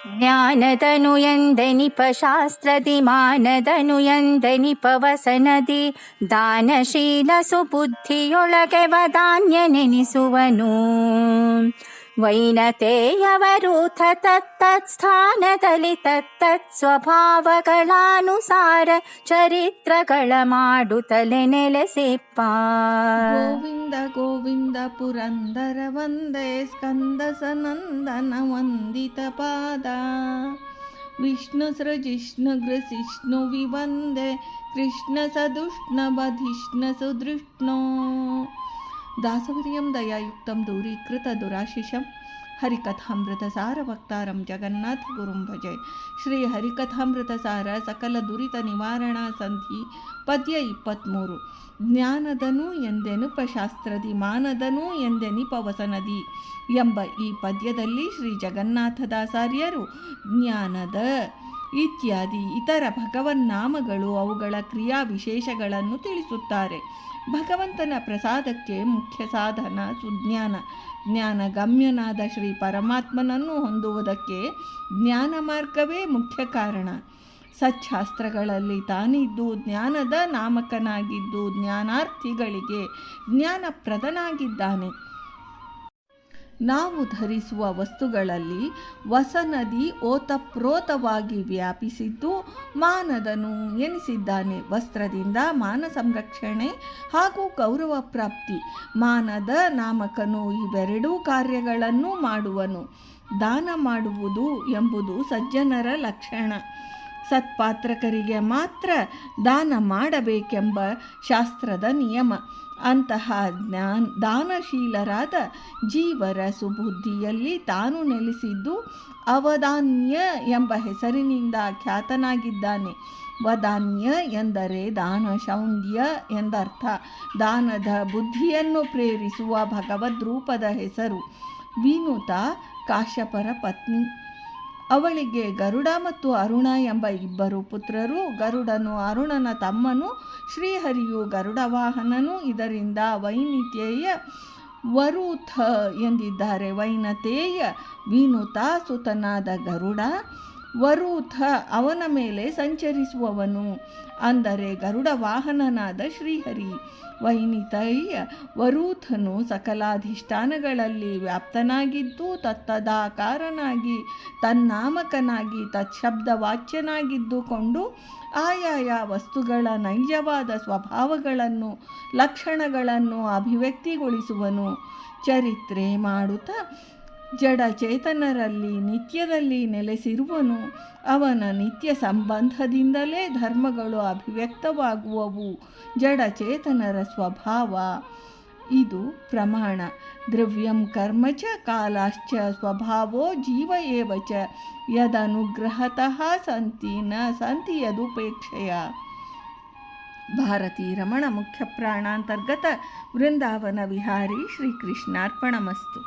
ಜ್ಞಾನದನು ಎಂದೆನಿಪ ಶಾಸ್ತ್ರದಿ ಮಾನದನು ವಸನದಿ ದಾನಶೀಲ ಸುಬುದ್ಧಿಯೊಳಗೆ ವದಾನ್ಯ ನೆನೆಸುವನು ವೈನತೆಯವರೂಥ ತತ್ತತ್ಸ್ಥಾನದಲ್ಲಿ ತತ್ತತ್ ಸ್ವಭಾವಗಳಾನುಸಾರ ಚರಿತ್ರಗಳ ಮಾಡುತ್ತಲೆ ನೆಲೆಸಿಪ್ಪ ಗೋವಿಂದ ಗೋವಿಂದ ಪುರಂದರ ವಂದೇ ಸ್ಕಂದ ಸನಂದನ ವಂದಿತ ಪಾದ ವಿಷ್ಣು ಸೃಜಿಷ್ಣು ಗೃಸಿಷ್ಣು ವಿವಂದೆ ಕೃಷ್ಣ ಸದುಷ್ಣ ಬಧಿಷ್ಣ ಸುದೃಷ್ಣೋ ದಾಸವರ್ಯಂ ದಯಾಯುಕ್ತಂ ದೂರೀಕೃತ ದುರಾಶಿಷಂ. ಹರಿಕಥಾಮೃತ ಸಾರ ವಕ್ತಾರಂ ಜಗನ್ನಾಥ ಗುರುಂ ಭಜೆ. ಶ್ರೀ ಹರಿಕಥಾಮೃತ ಸಾರ ಸಕಲ ದುರಿತ ನಿವಾರಣಾ ಸಂಧಿ ಪದ್ಯ ಇಪ್ಪತ್ತ್ಮೂರು ಜ್ಞಾನದನು ಎಂದೆನುಪ ಶಾಸ್ತ್ರದಿ ಮಾನದನು ಎಂದೆನಿಪ ವಸನದಿ ಎಂಬ ಈ ಪದ್ಯದಲ್ಲಿ ಶ್ರೀ ಜಗನ್ನಾಥದಾಸಾರ್ಯರು ಜ್ಞಾನದ ಇತ್ಯಾದಿ ಇತರ ಭಗವನ್ನಾಮಗಳು ಅವುಗಳ ಕ್ರಿಯಾ ವಿಶೇಷಗಳನ್ನು ತಿಳಿಸುತ್ತಾರೆ. ಭಗವಂತನ ಪ್ರಸಾದಕ್ಕೆ ಮುಖ್ಯ ಸಾಧನ ಸುಜ್ಞಾನ. ಜ್ಞಾನ ಗಮ್ಯನಾದ ಶ್ರೀ ಪರಮಾತ್ಮನನ್ನು ಹೊಂದುವುದಕ್ಕೆ ಜ್ಞಾನ ಮಾರ್ಗವೇ ಮುಖ್ಯ ಕಾರಣ. ಸಚ್ಛಾಸ್ತ್ರಗಳಲ್ಲಿ ತಾನಿದ್ದು ಜ್ಞಾನದ ನಾಮಕನಾಗಿದ್ದು ಜ್ಞಾನಾರ್ಥಿಗಳಿಗೆ ಜ್ಞಾನಪ್ರದನಾಗಿದ್ದಾನೆ. ನಾವು ಧರಿಸುವ ವಸ್ತುಗಳಲ್ಲಿ ವಸನದಿ ಓತಪ್ರೋತವಾಗಿ ವ್ಯಾಪಿಸಿದ್ದು ಮಾನದನು ಎನಿಸಿದ್ದಾನೆ ವಸ್ತ್ರದಿಂದ ಮಾನ ಸಂರಕ್ಷಣೆ ಹಾಗೂ ಗೌರವ ಪ್ರಾಪ್ತಿ. ಮಾನದ ನಾಮಕನು ಇವೆರಡೂ ಕಾರ್ಯಗಳನ್ನು ಮಾಡುವನು. ದಾನ ಮಾಡುವುದು ಎಂಬುದು ಸಜ್ಜನರ ಲಕ್ಷಣ. ಸತ್ಪಾತ್ರಕರಿಗೆ ಮಾತ್ರ ದಾನ ಮಾಡಬೇಕೆಂಬ ಶಾಸ್ತ್ರದ ನಿಯಮ. ಅಂತಹ ಜ್ಞಾನ ದಾನಶೀಲರಾದ ಜೀವರ ಸುಬುದ್ಧಿಯಲ್ಲಿ ತಾನು ನೆಲೆಸಿದ್ದು ಅವಧಾನ್ಯ ಎಂಬ ಹೆಸರಿನಿಂದ ಖ್ಯಾತನಾಗಿದ್ದಾನೆ. ವಧಾನ್ಯ ಎಂದರೆ ದಾನ ಶೌಂಡ್ಯ ಎಂದರ್ಥ. ದಾನದ ಬುದ್ಧಿಯನ್ನು ಪ್ರೇರಿಸುವ ಭಗವದ್ರೂಪದ ಹೆಸರು ವಿನುತ ಕಾಶ್ಯಪರ ಪತ್ನಿ. ಅವಳಿಗೆ ಗರುಡ ಮತ್ತು ಅರುಣ ಎಂಬ ಇಬ್ಬರು ಪುತ್ರರು, ಗರುಡನು ಅರುಣನ ತಮ್ಮನು, ಶ್ರೀಹರಿಯು ಗರುಡ ವಾಹನನು, ಇದರಿಂದ ವೈನಿತೇಯ ವರುಥ ಎಂದಿದ್ದಾರೆ. ವೈನತೇಯ ವೀನುತಾ ಸುತನಾದ ಗರುಡ ವರುಥ ಅವನ ಮೇಲೆ ಸಂಚರಿಸುವವನು. ಅಂದರೆ ಗರುಡ ವಾಹನನಾದ ಶ್ರೀಹರಿ. ವೈನಿತಯ್ಯ ವರೂಥನು ಸಕಲಾಧಿಷ್ಠಾನಗಳಲ್ಲಿ ವ್ಯಾಪ್ತನಾಗಿದ್ದು ತತ್ತದಾಕಾರನಾಗಿ, ತನ್ನಾಮಕನಾಗಿ, ತತ್ಶಬ್ದವಾಚ್ಯನಾಗಿದ್ದುಕೊಂಡು ಆಯಾಯ ವಸ್ತುಗಳ ನೈಜವಾದ ಸ್ವಭಾವಗಳನ್ನು, ಲಕ್ಷಣಗಳನ್ನು ಅಭಿವ್ಯಕ್ತಿಗೊಳಿಸುವನು. ಚರಿತ್ರೆ ಮಾಡುತ್ತಾ ಜಡಚೇತನರಲ್ಲಿ ನಿತ್ಯದಲ್ಲಿ ನೆಲೆಸಿರುವನು. ಅವನ ನಿತ್ಯ ಸಂಬಂಧದಿಂದಲೇ ಧರ್ಮಗಳು ಅಭಿವ್ಯಕ್ತವಾಗುವವು. ಜಡಚೇತನರ ಸ್ವಭಾವ ಇದು ಪ್ರಮಾಣ. ದ್ರವ್ಯಂ ಕರ್ಮ ಚ ಕಾಲಾಶ್ಚ ಸ್ವಭಾವೋ ಜೀವ ಏವ ಚ ಯದನುಗ್ರಹತಃ ಸಂತಿ ನ ಸಂತಿ ಯದುಪೇಕ್ಷೆಯ. ಭಾರತೀ ರಮಣ ಮುಖ್ಯ ಪ್ರಾಣಾಂತರ್ಗತ ವೃಂದಾವನ ವಿಹಾರಿ ಶ್ರೀಕೃಷ್ಣಾರ್ಪಣಮಸ್ತು.